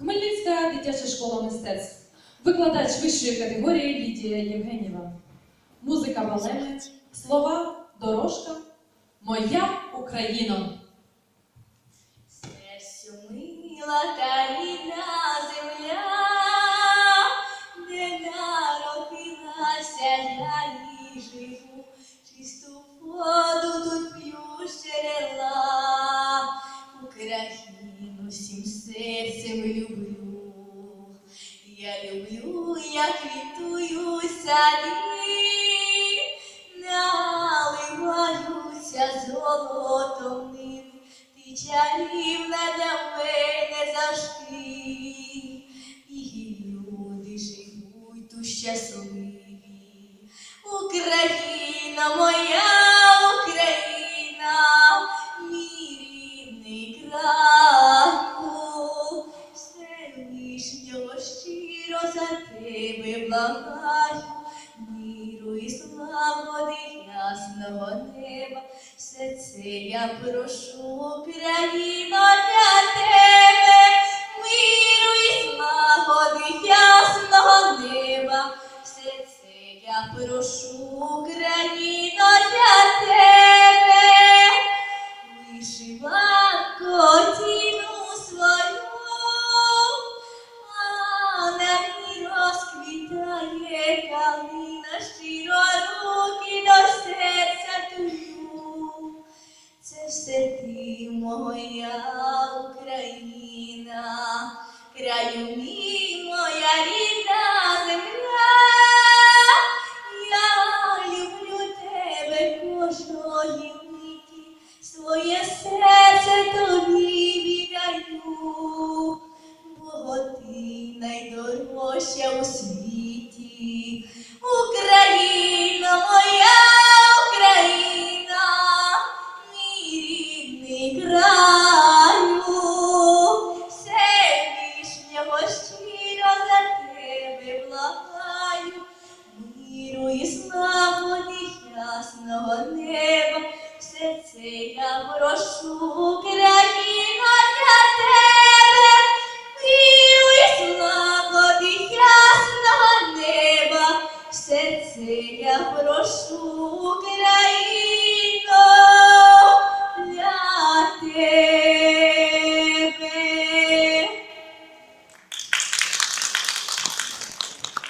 Хмельницька дитяча школа мистецтв. Викладач вищої категорії Лідія Євгенєва. Музика балеми, слова, дорожка. Моя Україно. Серцю мила та земля, де народилася я і сади, наливаються ними. Ти чарівна для мене завжди, і люди живуть тут щасливі. Україна моя, щиро за тебе благаю, славоди ясного неба. Все це я прошу, Україно, для тебе, щиро руки до серця тую. Це все ти, моя Україна, краю мій, моя рідна земля. Я люблю тебе кожної миті, своє серце тобі віддаю, бо ти найдорожча у світі. Я